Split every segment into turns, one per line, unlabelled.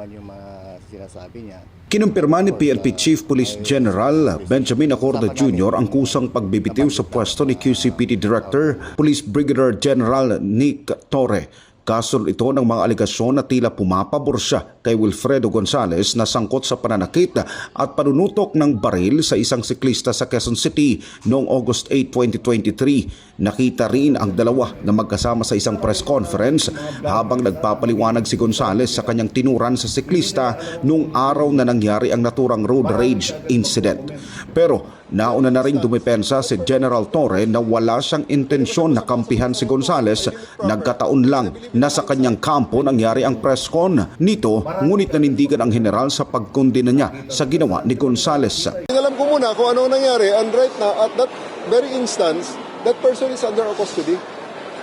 naman yung mga sinasabi niya.
Kinumpirma ni PNP Chief Police General Benjamin Acorda Jr. ang kusang pagbibitiw sa pwesto ni QCPD Director Police Brigadier General Nick Torre. Kasunod ito ng mga aligasyon na tila pumapabor siya kay Wilfredo Gonzales na sangkot sa pananakit at panunutok ng baril sa isang siklista sa Quezon City noong August 8, 2023. Nakita rin ang dalawa na magkasama sa isang press conference habang nagpapaliwanag si Gonzales sa kanyang tinuran sa siklista noong araw na nangyari ang naturang road rage incident. Pero nauna na rin dumepensa si General Torre na wala siyang intensyon na kampihan si Gonzales. Nagkataon lang na sa kanyang kampo nangyari ang press con. Nito, ngunit nanindigan ang general sa pagkondena niya sa ginawa ni Gonzales.
Alam ko muna kung ano ang nangyari and right now, at that very instance, that person is under custody.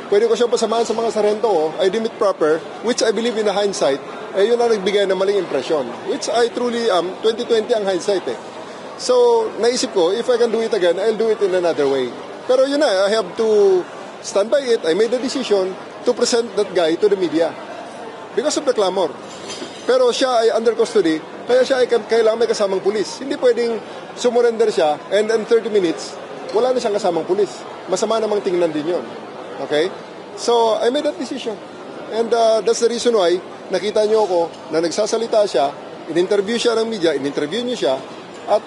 Pwede ko siyang pasamaan sa mga sarento ko, I deem it proper, which I believe in the hindsight, eh yun ang nagbigay ng maling impression. Which I truly am, 2020 ang hindsight eh. So, naisip ko, if I can do it again, I'll do it in another way. Pero yun na, I have to stand by it. I made the decision to present that guy to the media because of the clamor. Pero siya ay under custody, kaya siya ay kailangan may kasamang pulis. Hindi pwedeng sumurrender siya and in 30 minutes, wala na siyang kasamang pulis. Masama namang tingnan din yun. Okay? So, I made that decision. And uh, that's the reason why nakita niyo ako na nagsasalita siya, in-interview siya ng media, in-interview niyo siya, at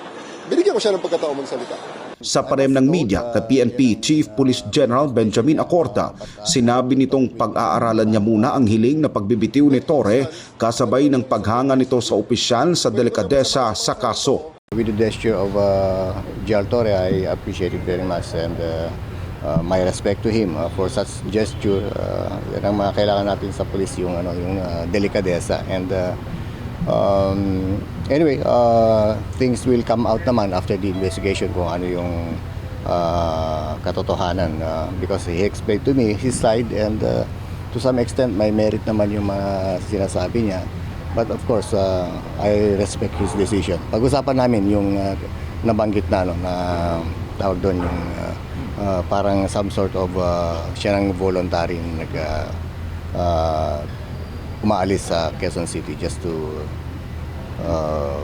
binigyan ko siya ng pagkataon magsalita.
Sa panem ng media kay PNP Chief Police General Benjamin Acorta, sinabi nitong pag-aaralan niya muna ang hiling na pagbibitiw ni Torre kasabay ng paghanga nito sa opisyal sa delikadesa sa kaso.
With the gesture of uh, Gial Torre, I appreciate it very much and uh, uh, my respect to him uh, for such gesture. Uh, yan ang mga kailangan natin sa police, yung, ano, yung uh, delikadesa. And uh, um, anyway, uh, things will come out naman after the investigation kung ano yung uh, katotohanan. Uh, because he explained to me his side and uh, to some extent may merit naman yung mga sinasabi niya. But of course, uh, I respect his decision. Pag-usapan namin yung uh, nabanggit na, ano, na tawag doon yung uh, uh, parang some sort of uh, siya nang voluntary nag uh, uh, umaalis sa Quezon City just to uh,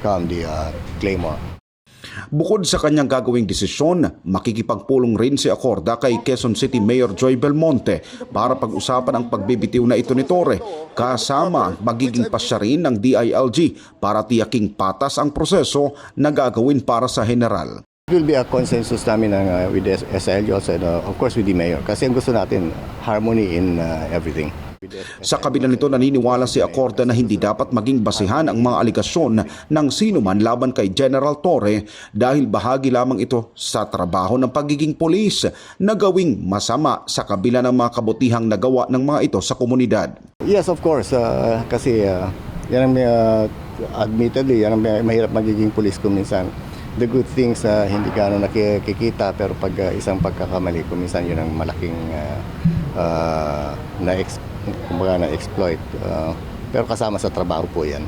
calm the uh, claymore.
Bukod sa kanyang gagawing desisyon, makikipagpulong rin si Acorda kay Quezon City Mayor Joy Belmonte para pag-usapan ang pagbibitiw na ito ni Torre kasama magiging pasya rin ng DILG para tiyaking patas ang proseso na gagawin para sa general.
It will be a consensus namin ng, uh, with the SLG also and uh, of course with the mayor kasi ang gusto natin harmony in uh, everything.
Sa kabila nito naniniwala si Acorda na hindi dapat maging basihan ang mga aligasyon ng sino man laban kay General Torre dahil bahagi lamang ito sa trabaho ng pagiging polis na gawing masama sa kabila ng mga kabutihang nagawa ng mga ito sa komunidad.
Yes, of course. uh, kasi uh, yan ang uh, admittedly, yan ang mahirap magiging police kung minsan. The good things uh, hindi ka ano, nakikita pero pag uh, isang pagkakamali kung minsan yun ang malaking uh, uh, na kumbaga na exploit. Uh, pero kasama sa trabaho po yan.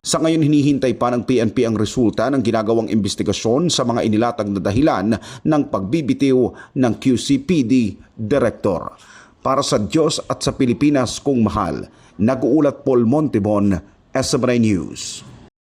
Sa ngayon hinihintay pa ng PNP ang resulta ng ginagawang investigasyon sa mga inilatag na dahilan ng pagbibitiw ng QCPD Director. Para sa Diyos at sa Pilipinas kung mahal, nag-uulat Paul Montibon, SMNI News.